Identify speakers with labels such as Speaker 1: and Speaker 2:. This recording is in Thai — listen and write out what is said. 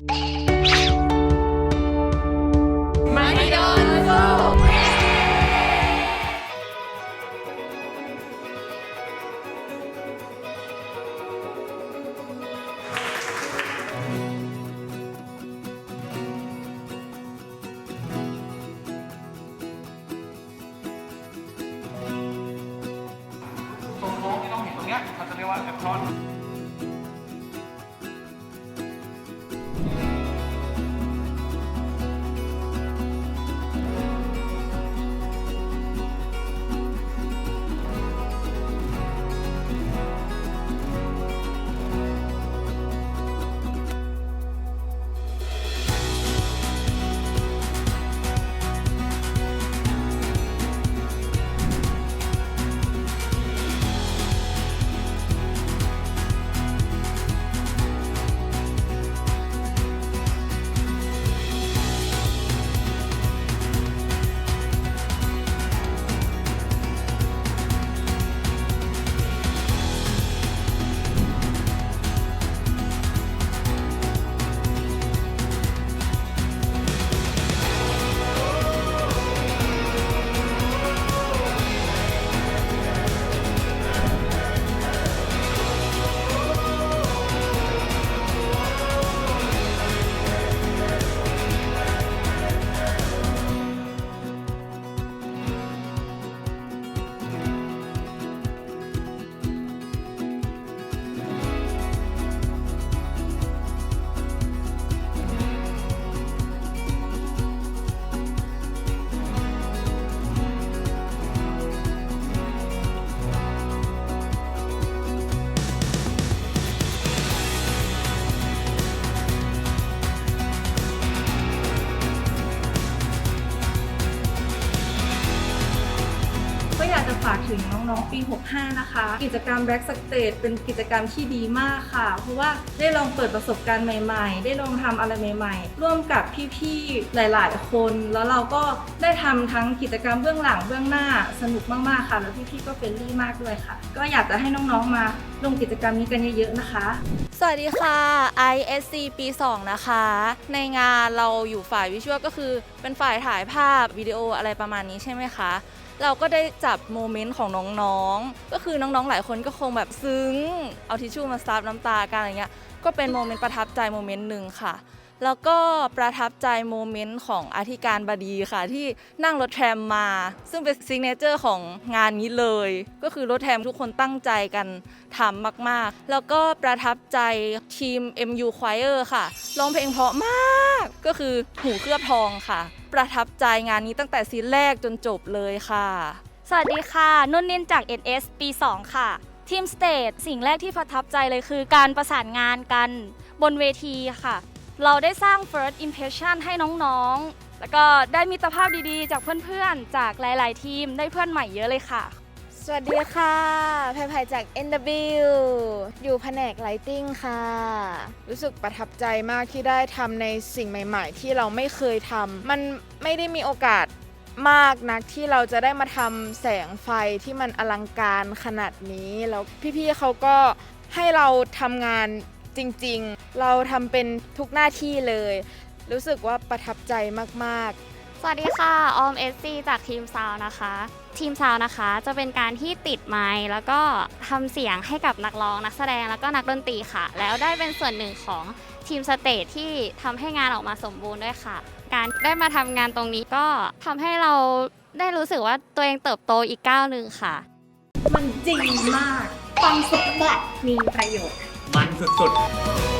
Speaker 1: ไม่โดนสู้
Speaker 2: ตรงโค้งที่ต้องเห็นตรงเนี้ยเขาจะเรียกว่าแอปทอน
Speaker 3: ฝากถึงน้องๆ ปี 65 นะคะ กิจกรรม Black Stage เป็นกิจกรรมที่ดีมากค่ะ เพราะว่าได้ลองเปิดประสบการณ์ใหม่ๆ ได้ลองทำอะไรใหม่ ๆ ร่วมกับพี่ๆ หลายๆ คน แล้วเราก็ได้ทำทั้งกิจกรรมเบื้องหลังเบื้องหน้าสนุกมากๆ ค่ะ แล้วพี่ๆ ก็เฟรนลี่มากด้วยค่ะ ก็อยากจะให้น้องๆ มา ลงกิจกรรมนี้กันเยอะๆนะคะ
Speaker 1: สวัสดีค่ะ ISC ปี 2 นะคะ ในงานเราอยู่ฝ่ายวิชวลก็คือเป็นฝ่ายถ่ายภาพวิดีโออะไรประมาณนี้ใช่ไหมคะเราก็ได้จับโมเมนต์ของน้องๆ ก็คือน้องๆ หลายคนก็คงแบบซึ้ง เอาทิชชู่มาซับน้ำตากันอะไรเงี้ย ก็เป็นโมเมนต์ประทับใจโมเมนต์หนึ่งค่ะ แล้วก็ประทับใจโมเมนต์ของอธิการบดีค่ะ ที่นั่งรถแทรมมา ซึ่งเป็นซิกเนเจอร์ของงานนี้เลย ก็คือรถแทรมทุกคนตั้งใจกันทำมากๆ แล้วก็ประทับใจทีม MU Choir ค่ะร้องเพลงเพราะมาก ก็คือหูเคลือบทองค่ะ ประทับใจงานนี้ตั้งแต่ซีนแรกจนจบเลยค่ะ
Speaker 4: สวัสดีค่ะ นุ่นนินจาก NS ปี 2 ค่ะทีมสเตทสิ่งแรกที่ประทับใจเลยคือการประสานงานกันบนเวทีค่ะ เราได้สร้าง first impression ให้น้องๆ แล้วก็ได้มิตรภาพดีๆ จากเพื่อนๆ จากหลายๆ ทีมได้เพื่อนใหม่เยอะเลยค่ะ
Speaker 5: สวัสดีค่ะแพรไผ่จาก NW อยู่แผนกไลติงค่ะ รู้สึกประทับใจมากที่ได้ทำในสิ่งใหม่ ๆ ที่เราไม่เคยทำมันไม่ได้มีโอกาสมากนักที่เราจะได้มาทำแสงไฟที่มันอลังการขนาดนี้แล้วพี่ๆเขาก็ให้เราทำงาน จริงๆ เราทำเป็นทุกหน้าที่เลย รู้สึกว่าประทับใจมากๆ
Speaker 4: สวัสดีค่ะ ออมเอสซีจากทีมซาวนะคะ ทีมซาวนะคะจะเป็นการที่ติดไมค์แล้วก็ทำเสียงให้กับนักร้อง นักแสดงแล้วก็นักดนตรีค่ะ แล้วได้เป็นส่วนหนึ่งของทีมสเตจที่ทำให้งานออกมาสมบูรณ์ด้วยค่ะ การได้มาทำงานตรงนี้ก็ทำให้เราได้รู้สึกว่าตัวเองเติบโตอีกก้าวหนึ่งค่ะ
Speaker 3: มันจริงมากฟังสดแบบมีประโยชน์
Speaker 2: มันสุดๆ